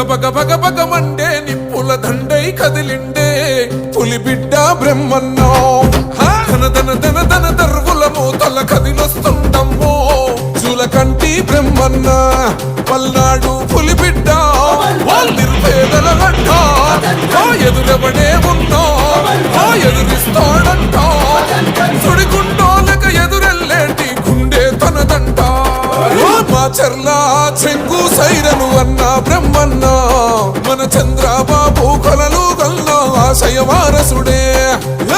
పగ పగ పగ మండే నిప్పుల దండై కదిలిండే. పులి బిడ్డ బ్రహ్మన్నో ధన ధన ధన ధన దర్వుల మూతల కదిలొస్తుండమ్మో చూలకంటి బ్రహ్మన్న పల్నాడు బ్రహ్మన్న మన చంద్రబాబు కొలలు గల్ల ఆశయ వారసుడే.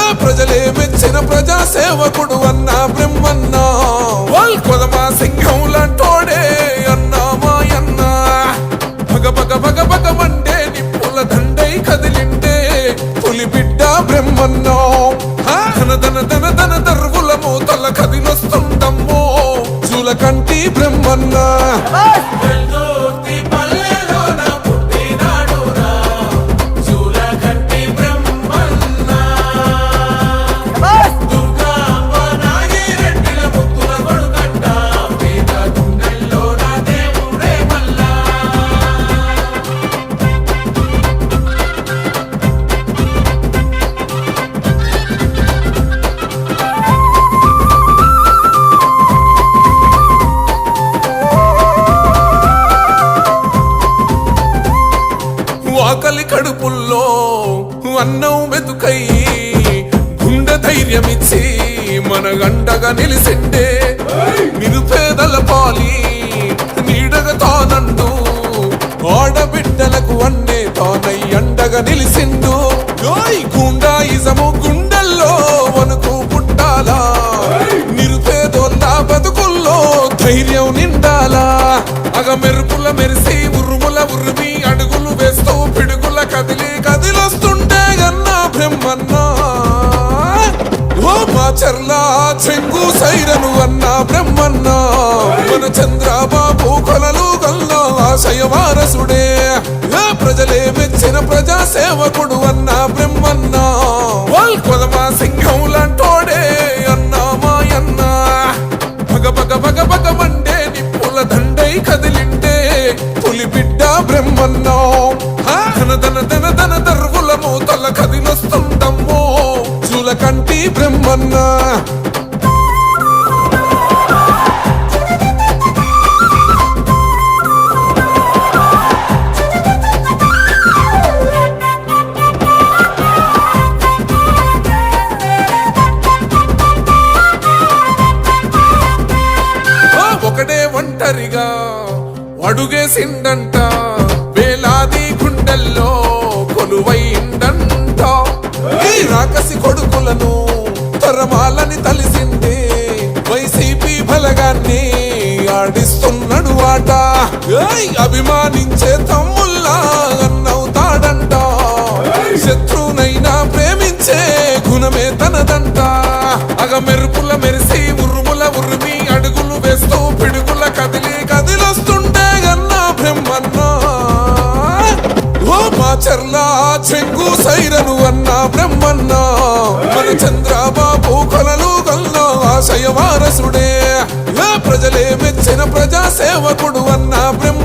ఏ ప్రజలే మెచ్చిన ప్రజా సేవకుడు అన్న బ్రహ్మన్న. వాల్ కొదమా సింహం లాంటోడే అన్న మాయన్న. పగ పగ పగ పగ మండే నిప్పుల దండై కదిలింటే పులి బిడ్డ బ్రహ్మన్నో. ఆకలి కడుపుల్లో అన్నం వెతుకై గుండె ధైర్యమిచ్చి మన గంటగా నిలిసిండే. నిరుపేదల పాలి నీడగా తానండు. ఆడబిడ్డలకు అన్నే తానై అండగా నిలిసిండు. ఓయ్ గుండాయిజము గుండెల్లో వణుకు పుట్టాలా? నిరుపేదోళ్ళ బతుకుల్లో ధైర్యం నిండాలా? అగ మెరుపుల మెరిసి సైరను అన్న బ్రహ్మన్న. మన చంద్రబాబు కొలలు గల్ల ఆశయ వారసుడే. ప్రజలే మెచ్చిన ప్రజా సేవకుడు అన్న బ్రహ్మన్న. కొదమా సింహం లాంటోడే అన్న మాయన్న. పగ పగ పగ పగ మండే నిప్పుల దండై కదిలిండే పులి బిడ్డ బ్రహ్మన్నో! ధన ధన ధన ధన ఒంటరిగా అడుగేసిండంట వేలాది గుండెల్లో కొలువైండంట. ఈ రాకసి కొడుకులను తరమాలని తలిసింది వైసీపీ బలగాన్ని ఆడిస్తున్నాడు ఆట. అభిమానించే తమ్ముల్లా అన్నవుతాడంట. శత్రువునైనా ప్రేమించే గుణమే తనదంట. అగ మెరుపుల మెరిసి చర్ల చెంగు సైరను అన్న బ్రహ్మన్న. మన చంద్రబాబు కొలలు గల్ల ఆశయ వారసుడే ప్రజలే మెచ్చిన ప్రజా సేవకుడు అన్న బ్రహ్మ